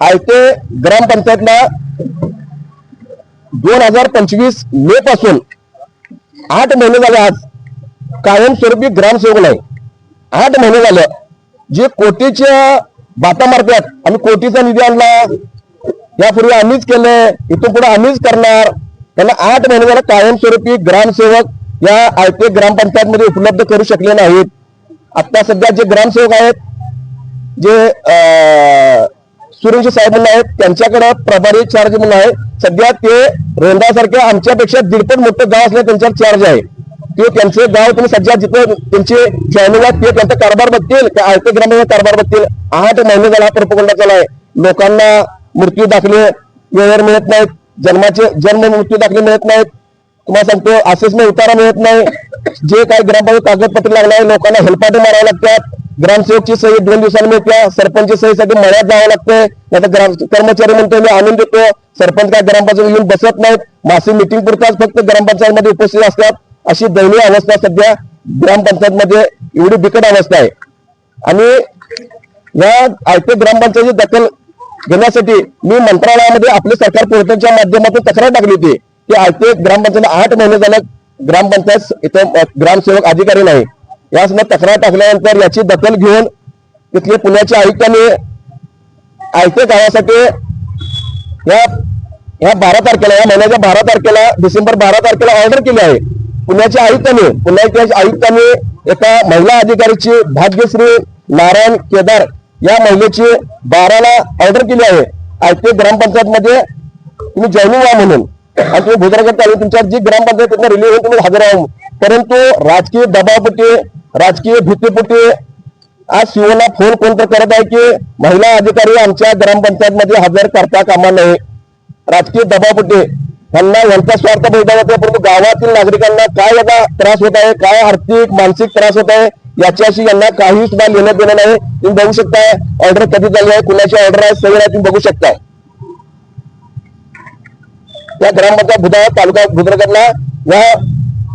आयते ग्रामपंचायतला दोन हजार पंचवीस मे पासून आठ महिने झाले आज. कायमस्वरूपी ग्रामसेवक नाही. आठ महिने झाले. जे कोटीच्या बाता मारतात आम्ही कोटीचा निधी आणला. यापूर्वी आम्हीच केलंय इथून पुढे आम्हीच करणार. त्यांना आठ महिने झाले कायमस्वरूपी ग्रामसेवक या आयते ग्रामपंचायत मध्ये उपलब्ध करू शकले नाहीत. आता सध्या जे ग्रामसेवक आहेत जे सुरेश साहेब म्हणून आहेत त्यांच्याकडे प्रभारी चार्ज म्हणून आहे. सध्या ते रेंदासारख्या आमच्यापेक्षा दीडपट मोठं गाव असल्या त्यांच्यावर चार्ज आहे. ते त्यांचे गाव तुम्ही सध्या जिथे त्यांचे फॅमिली आहेत ते त्यांचा कारभार बघतील त्या आयते ग्राम कारभार बघतील. आठ महिने झाला प्रपकोंडा चालू आहे लोकांना मृत्यू दाखले वेळेवर मिळत नाहीत. जन्माचे जन्म मृत्यू दाखले मिळत नाहीत. तुम्हाला सांगतो असेसमेंट उतारा मिळत नाही. जे काही ग्रामपंचायत कागदपत्र लागणार आहे लोकांना हेल्पाटे मारावे लागतात. ग्रामसेवकची सही दोन दिवसांनी मिळते. सरपंच सहीसाठी मळ्यात जावं लागतंय. त्याचा ग्राम कर्मचारी म्हणतो मी आणून देतो. सरपंच काय ग्रामपंचायत येऊन बसत नाहीत. मासिक मिटिंग पुरताच फक्त ग्रामपंचायत मध्ये उपस्थित असतात. अशी दयनीय अवस्था सध्या ग्रामपंचायत मध्ये एवढी बिकट अवस्था आहे. आणि या आयते ग्रामपंचायती दखल घेण्यासाठी मी मंत्रालयामध्ये आपले सरकार पोर्टलच्या माध्यमातून तक्रार टाकली होती. की आयते ग्रामपंचायत आठ महिने झाले ग्रामपंचायत इथं ग्रामसेवक अधिकारी नाही. या तक्रार टाकल्यानंतर याची दखल घेऊन तिथले पुण्याच्या आयुक्तांनी आयते गावासाठी या या बारा तारखेला या महिन्याच्या बारा तारखेला डिसेंबर बारा तारखेला ऑर्डर केली आहे. पुण्याच्या आयुक्तांनी पुण्याच्या आयुक्तांनी एका महिला अधिकारीची भाग्यश्री नारायण केदार या महिलेची बाराला ऑर्डर केली आहे. आयते ग्रामपंचायत मध्ये तुम्ही जॉईनिंग व्हा म्हणून. आणि तुम्ही भुजरागड तालुक्यात तुमच्या जी ग्रामपंचायत रिलीव्ह होऊन तुम्ही हजर राहून परंतु राजकीय दबावपटी राजकीय भीतीपोटी. आज शिवला फोन कोण तर करत आहे की महिला अधिकारी आमच्या ग्रामपंचायत मध्ये हजर करता कामा नये. राजकीय दबावपोटी. त्यांना यांचा स्वार्थ भेटा जातो परंतु गावातील नागरिकांना काय याचा त्रास होत आहे काय आर्थिक मानसिक त्रास होत आहे याच्याशी यांना काही सुद्धा लिहिण्यात देणं नाही. तुम्ही बघू शकताय ऑर्डर कधी झाली आहे कुणाची ऑर्डर आहे सगळं आहे तुम्ही बघू शकताय या ग्रामपंचायत भुदा तालुका बुद्रगडला या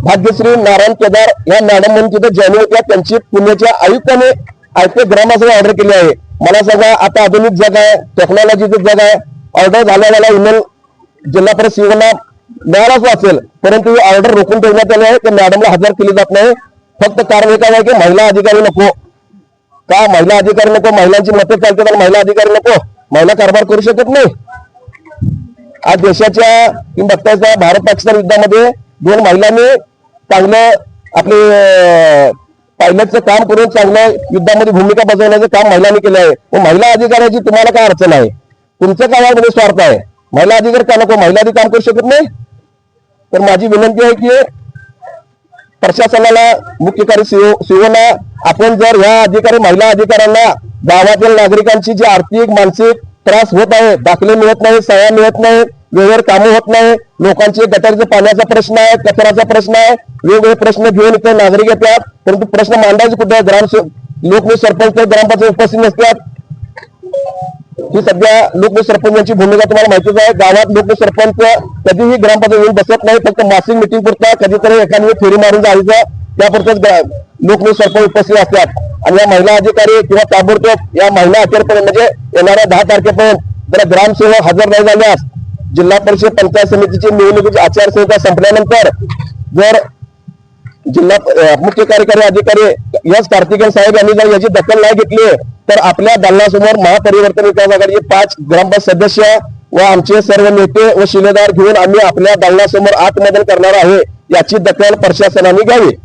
भाग्यश्री नारायण केदार या मॅडम म्हणून तिथे जॉईन होत्या. त्यांची पुण्याच्या आयुक्ताने आयुक्त ग्रामासभा ऑर्डर केली आहे. मला सांगा आता आधुनिक जग आहे टेक्नॉलॉजीचं जग आहे. ऑर्डर झालेला झाल्या ईमेल जिल्हा परिषद सीओना मिळालाच वाचेल. परंतु ही ऑर्डर रोखून ठेवण्यात आली आहे. की मॅडमला हजर केली जात नाही. फक्त कारण एक आहे की महिला अधिकारी नको. का? महिला अधिकारी नको. महिलांची मते चालते तर महिला अधिकारी नको. महिला कारभार करू शकत नाही. आज देशाच्या तुम्ही भारत पाकिस्तान युद्धामध्ये दोन महिलांनी चांगलं आपले पायलटचं काम करून चांगलं युद्धामध्ये भूमिका बजावण्याचं काम महिलांनी केलं आहे. मग महिला अधिकाऱ्याची तुम्हाला काय अडचण आहे? तुमचं काय यामध्ये स्वार्थ आहे. महिला अधिकारी का नको? महिला अधिकार करू शकत नाही? तर माझी विनंती आहे की प्रशासनाला मुख्य कार्य सीओला आपण जर ह्या अधिकारी महिला अधिकाऱ्यांना गावातील नागरिकांची जी आर्थिक मानसिक त्रास होत आहे दाखले मिळत नाही सह्या मिळत नाही वेळेवर कामं होत नाही लोकांचे गटारचे पाण्याचा प्रश्न आहे कचऱ्याचा प्रश्न आहे वेगवेगळे प्रश्न घेऊन इथे नागरिक येतात परंतु प्रश्न मांडायचे कुठे? ग्राम लोक सरपंच ग्रामपंचायत उपस्थित नसतात. ही सध्या लोक सरपंचांची भूमिका तुम्हाला माहितीच आहे. गावात लोक सरपंच कधीही ग्रामपंचायत येऊन बसत नाही फक्त मासिक मिटिंग पुरता कधीतरी एखादी फेरी मारून जायचं. त्यापुरतच लोक सरपंच उपस्थित असतात. आणि या महिला अधिकारी किंवा ताबडतोब या महिला अखेरपर्यंत म्हणजे येणाऱ्या दहा तारखेपर्यंत जर ग्रामसेवक हजर नाही झाल्यास जिल्हा परिषद पंचायत समितीची निवडणुकीची आचारसंहिता संपल्यानंतर जर जिल्हा मुख्य कार्यकारी अधिकारी एस कार्तिकेन साहेब यांनी जर याची दखल नाही घेतली तर आपल्या दलनासमोर महापरिवर्तन विकास आघाडीचे पाच ग्रामपंचायत सदस्य व आमचे सर्व नेते व शिलेदार घेऊन आम्ही आपल्या दलनासमोर आत्मदन करणार आहे याची दखल प्रशासनाने घ्यावी.